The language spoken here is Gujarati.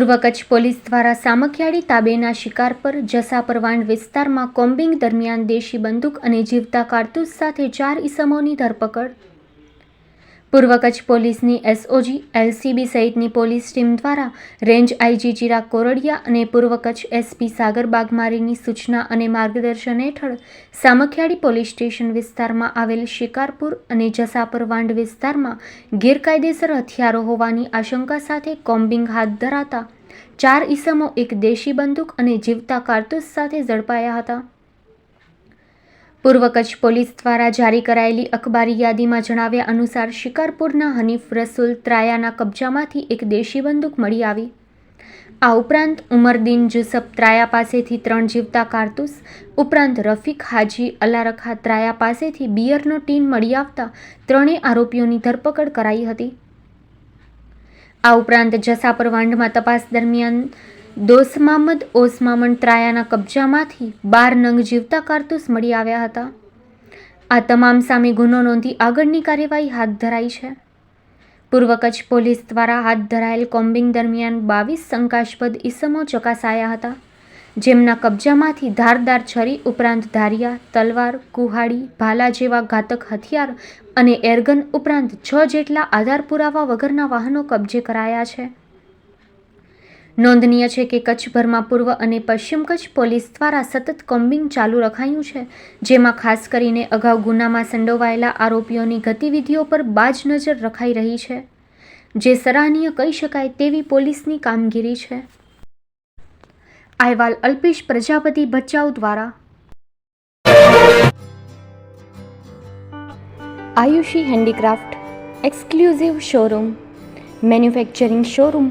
પૂર્વ કચ્છ પોલીસ દ્વારા સામખિયાળી તાબેના શિકાર પર જસાપરવાંડ વિસ્તારમાં કોમ્બિંગ દરમિયાન દેશી બંદૂક અને જીવતા કારતૂસ સાથે ચાર ઈસમોની ધરપકડ પૂર્વ કચ્છ પોલીસની એસઓજી એલસીબી સહિતની પોલીસ ટીમ દ્વારા રેન્જ આઈજી ચિરાગ કોરડિયા અને પૂર્વ કચ્છ એસપી સાગર બાગમારીની સૂચના અને માર્ગદર્શન હેઠળ સામખિયાળી પોલીસ સ્ટેશન વિસ્તારમાં આવેલ શિકારપુર અને જસાપર વાંડ વિસ્તારમાં ગેરકાયદેસર હથિયારો હોવાની આશંકા સાથે કોમ્બિંગ હાથ ધરાતા ચાર ઈસમો એક દેશી બંદૂક અને જીવતા કારતૂસ સાથે ઝડપાયા હતા. પૂર્વ કચ્છ પોલીસ દ્વારા જારી કરાયેલી અખબારી યાદીમાં જણાવ્યા અનુસાર શિકારપુરના હનીફ રસુલ ત્રાયાના કબજામાંથી એક દેશી બંદૂક મળી આવી. આ ઉપરાંત ઉમરદીન જુસફ ત્રાયા પાસેથી ત્રણ જીવતા કારતૂસ, ઉપરાંત રફીક હાજી અલારખા ત્રાયા પાસેથી બિયરનો ટીન મળી આવતા ત્રણેય આરોપીઓની ધરપકડ કરાઈ હતી. આ ઉપરાંત જસાપર વાંઢમાં તપાસ દરમિયાન દોસમામદ ઓસમામણ ત્રાયાના કબજામાંથી બાર નંગ જીવતા કારતૂસ મળી આવ્યા હતા. આ તમામ સામે ગુનો નોંધી આગળની કાર્યવાહી હાથ ધરાઈ છે. પૂર્વ કચ્છ પોલીસ દ્વારા હાથ ધરાયેલ કોમ્બિંગ દરમિયાન બાવીસ શંકાસ્પદ ઈસમો ચકાસાયા હતા. જેમના કબજામાંથી ધારદાર છરી ઉપરાંત ધારિયા, તલવાર, કુહાડી, ભાલા જેવા ઘાતક હથિયાર અને એરગન ઉપરાંત છ જેટલા આધાર પુરાવા વગરના વાહનો કબજે કરાયા છે. નોંધનીય છે કે કચ્છભરમાં પૂર્વ અને પશ્ચિમ કચ્છ પોલીસ દ્વારા સતત કોમ્બિંગ ચાલુ રખાયું છે, જેમાં ખાસ કરીને અગાઉ ગુનામાં સંડોવાયેલા આરોપીઓની ગતિવિધિઓ પર બાજ નજર રખાઈ રહી છે. જે સરાહનીય કહી શકાય તેવી પોલીસની કામગીરી છે. અહેવાલ અલ્પેશ પ્રજાપતિ ભચાઉ દ્વારા. Ayushi handicraft, exclusive showroom, manufacturing showroom